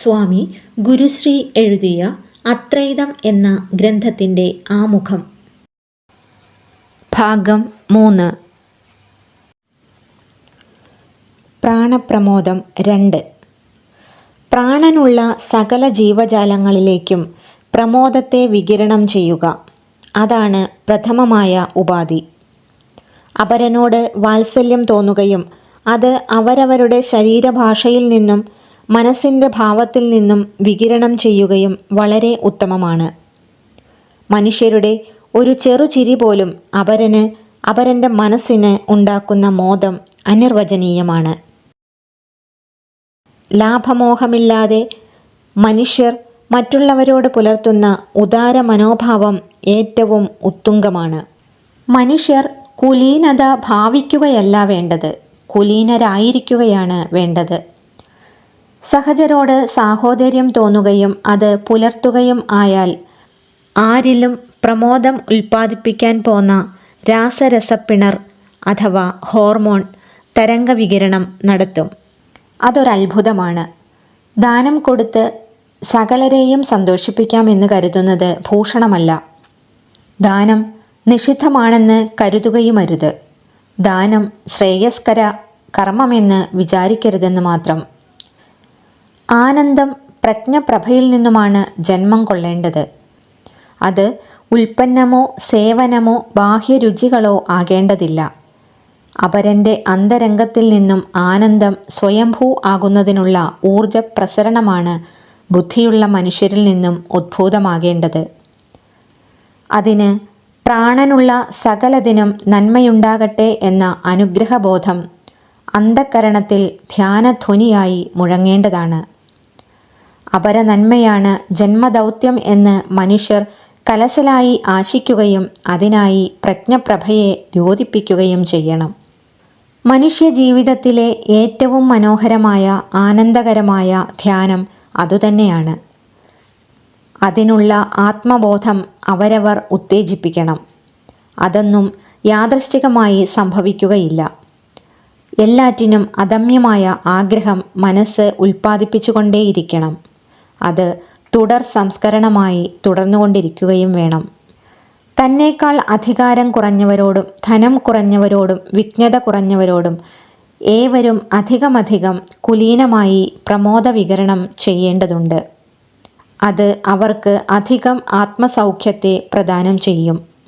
സ്വാമി ഗുരുശ്രീ എഴുതിയ അത്രൈതം എന്ന ഗ്രന്ഥത്തിന്റെ ആമുഖം. ഭാഗം മൂന്ന്. പ്രാണപ്രമോദം രണ്ട്. പ്രാണനുള്ള സകല ജീവജാലങ്ങളിലേക്കും പ്രമോദത്തെ വികിരണം ചെയ്യുക. അതാണ് പ്രഥമമായ ഉപാധി. അപരനോട് വാത്സല്യം തോന്നുകയും അത് അവരവരുടെ ശരീരഭാഷയിൽ നിന്നും മനസ്സിന്റെ ഭാവത്തിൽ നിന്നും വികിരണം ചെയ്യുകയും വളരെ ഉത്തമമാണ്. മനുഷ്യരുടെ ഒരു ചെറുചിരി പോലും അപരന് അപരന്റെ മനസ്സിന് ഉണ്ടാക്കുന്ന മോദം അനിർവചനീയമാണ്. ലാഭമോഹമില്ലാതെ മനുഷ്യർ മറ്റുള്ളവരോട് പുലർത്തുന്ന ഉദാര മനോഭാവം ഏറ്റവും ഉത്തുംഗമാണ്. മനുഷ്യർ കുലീനത ഭാവിക്കുകയല്ല വേണ്ടത് കുലീനരായിരിക്കുകയാണ് വേണ്ടത്. സഹജരോട് സാഹോദര്യം തോന്നുകയും അത് പുലർത്തുകയും ആയാൽ ആരിലും പ്രമോദം ഉൽപ്പാദിപ്പിക്കാൻ പോന്ന രാസരസപ്പിണർ അഥവാ ഹോർമോൺ തരംഗവികിരണം നടത്തും. അതൊരത്ഭുതമാണ്. ദാനം കൊടുത്ത് സകലരെയും സന്തോഷിപ്പിക്കാമെന്ന് കരുതുന്നത് ഭൂഷണമല്ല. ദാനം നിഷിദ്ധമാണെന്ന് കരുതുകയുമരുത്. ദാനം ശ്രേയസ്കര കർമ്മമെന്ന് വിചാരിക്കരുതെന്ന് മാത്രം. ആനന്ദം പ്രജ്ഞപ്രഭയിൽ നിന്നുമാണ് ജന്മം കൊള്ളേണ്ടത്. അത് ഉൽപ്പന്നമോ സേവനമോ ബാഹ്യരുചികളോ ആകേണ്ടതില്ല. അപരന്റെ അന്തരംഗത്തിൽ നിന്നും ആനന്ദം സ്വയംഭൂ ആകുന്നതിനുള്ള ഊർജ പ്രസരണമാണ് ബുദ്ധിയുള്ള മനുഷ്യരിൽ നിന്നും ഉദ്ഭൂതമാകേണ്ടത് അതിന് പ്രാണനുള്ള സകലതിനും നന്മയുണ്ടാകട്ടെ എന്ന അനുഗ്രഹബോധം അന്ധക്കരണത്തിൽ ധ്യാനധ്വനിയായി മുഴങ്ങേണ്ടതാണ്. അപരനന്മയാണ് ജന്മദൗത്യം എന്ന് മനുഷ്യർ കലശലായി ആശിക്കുകയും അതിനായി പ്രജ്ഞപ്രഭയെ ദ്യോതിപ്പിക്കുകയും ചെയ്യണം. മനുഷ്യ ജീവിതത്തിലെ ഏറ്റവും മനോഹരമായ ആനന്ദകരമായ ധ്യാനം അതുതന്നെയാണ്. അതിനുള്ള ആത്മബോധം അവരവർ ഉത്തേജിപ്പിക്കണം. അതൊന്നും യാദൃശ്ചികമായി സംഭവിക്കുകയില്ല. എല്ലാറ്റിനും അദമ്യമായ ആഗ്രഹം മനസ്സ് ഉൽപ്പാദിപ്പിച്ചുകൊണ്ടേയിരിക്കണം. അത് തുടർ സംസ്കരണമായി തുടർന്നുകൊണ്ടിരിക്കുകയും വേണം. തന്നേക്കാൾ അധികാരം കുറഞ്ഞവരോടും ധനം കുറഞ്ഞവരോടും വിജ്ഞത കുറഞ്ഞവരോടും ഏവരും അധികമധികം കുലീനമായി പ്രമോദ വികരണം ചെയ്യേണ്ടതുണ്ട്. അത് അവർക്ക് അധികം ആത്മസൗഖ്യത്തെ പ്രദാനം ചെയ്യും.